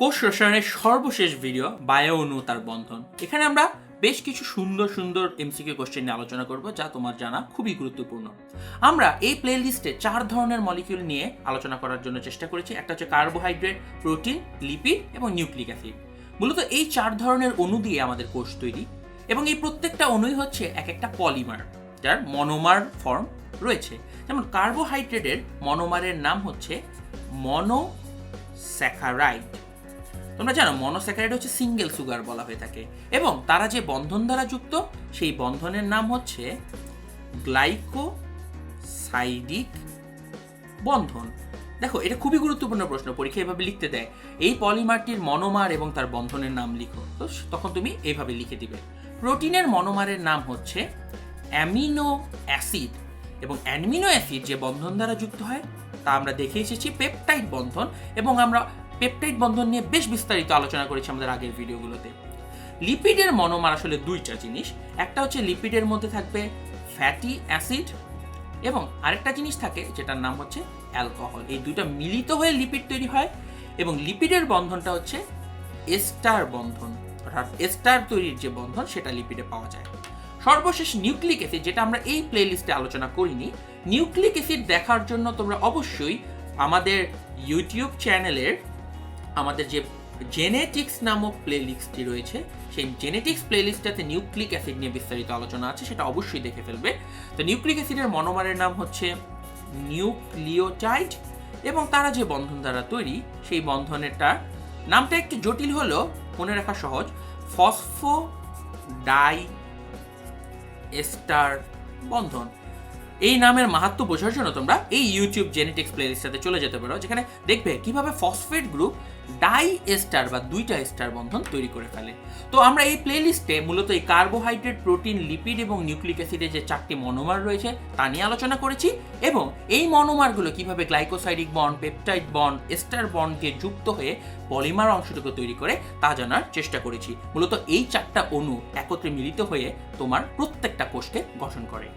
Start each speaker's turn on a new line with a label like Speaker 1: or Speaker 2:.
Speaker 1: কোষ রসায়নের সর্বশেষ ভিডিও বায়ো অণু তার বন্ধন। এখানে আমরা বেশ কিছু সুন্দর সুন্দর এমসিকিউ কোশ্চেন নিয়ে আলোচনা করব, যা তোমার জানা খুবই গুরুত্বপূর্ণ। আমরা এই প্লে লিস্টে চার ধরনের মলিকিউল নিয়ে আলোচনা করার জন্য চেষ্টা করেছি। একটা হচ্ছে কার্বোহাইড্রেট প্রোটিন লিপিড এবং নিউক্লিক অ্যাসিড মূলত এই চার ধরনের অণু দিয়ে আমাদের কোষ তৈরি এবং এই প্রত্যেকটা অণুই হচ্ছে এক একটা পলিমার যার মনোমার ফর্ম রয়েছে। যেমন কার্বোহাইড্রেটের মনোমারের নাম হচ্ছে মনোস্যাকারাইড তোমরা জানো মনোস্যাকারাইড হচ্ছে সিঙ্গেল সুগার বলা হয়ে থাকে। এবং তারা যে বন্ধন দ্বারা যুক্ত, সেই বন্ধনের নাম হচ্ছে গ্লাইকোসাইডিক বন্ধন। দেখো, এটা খুবই গুরুত্বপূর্ণ প্রশ্ন, পরীক্ষা এভাবে লিখতে দেয়। এই পলিমারটির মনোমার এবং তার বন্ধনের নাম লিখো। তো তখন তুমি এইভাবে লিখে দিবে। প্রোটিনের মনোমারের নাম হচ্ছে অ্যামিনো অ্যাসিড। এবং অ্যামিনো অ্যাসিড যে বন্ধন দ্বারা যুক্ত হয়, তা আমরা দেখে এসেছি পেপটাইড বন্ধন এবং আমরা পেপটাইড বন্ধন নিয়ে বেশ বিস্তারিত আলোচনা করেছি আমাদের আগের ভিডিওগুলোতে। লিপিডের মনোমার আসলে দুইটা জিনিস। একটা হচ্ছে লিপিডের মধ্যে থাকবে ফ্যাটি অ্যাসিড এবং আরেকটা জিনিস থাকে যেটার নাম হচ্ছে অ্যালকোহল। এই দুইটা মিলিত হয়ে লিপিড তৈরি হয় এবং লিপিডের বন্ধনটা হচ্ছে এস্টার বন্ধন। অর্থাৎ এস্টার তৈরির যে বন্ধন, সেটা লিপিডে পাওয়া যায়। সর্বশেষ নিউক্লিক অ্যাসিড, যেটা আমরা এই প্লে লিস্টে আলোচনা করিনি, নিউক্লিক অ্যাসিড দেখার জন্য তোমরা অবশ্যই আমাদের ইউটিউব চ্যানেলের আমাদের যে জেনেটিক্স নামক প্লে লিস্টটি রয়েছে, সেই জেনেটিক্স প্লে লিস্টটাতে নিউক্লিক অ্যাসিড নিয়ে বিস্তারিত আলোচনা আছে, সেটা অবশ্যই দেখে ফেলবে। তো নিউক্লিক অ্যাসিডের মনোমারের নাম হচ্ছে নিউক্লিওটাইড এবং তারা যে বন্ধন দ্বারা তৈরি, সেই বন্ধনেরটা নামটা একটু জটিল হলেও মনে রাখা সহজ ফসফো ডাই এস্টার বন্ধন। এই নামের মাহাত্ম বোঝার জন্য তোমরা এই ইউটিউব জেনেটিক্স প্লেলিস্টটাতে চলে যেতে পারো, যেখানে দেখবে কীভাবে ফসফেট গ্রুপ ডাই এস্টার বা দুইটা এস্টার বন্ধন তৈরি করে ফেলে। তো আমরা এই প্লেলিস্টে মূলত এই কার্বোহাইড্রেট প্রোটিন লিপিড এবং নিউক্লিক অ্যাসিডের যে চারটি মনোমার রয়েছে তা নিয়ে আলোচনা করেছি এবং এই মনোমারগুলো কীভাবে glycosidic bond peptide bond ester বন্ডকে যুক্ত হয়ে পলিমার অংশটুকু তৈরি করে তা জানার চেষ্টা করেছি। মূলত এই চারটা অণু একত্রে মিলিত হয়ে তোমার প্রত্যেকটা কোষকে গঠন করে।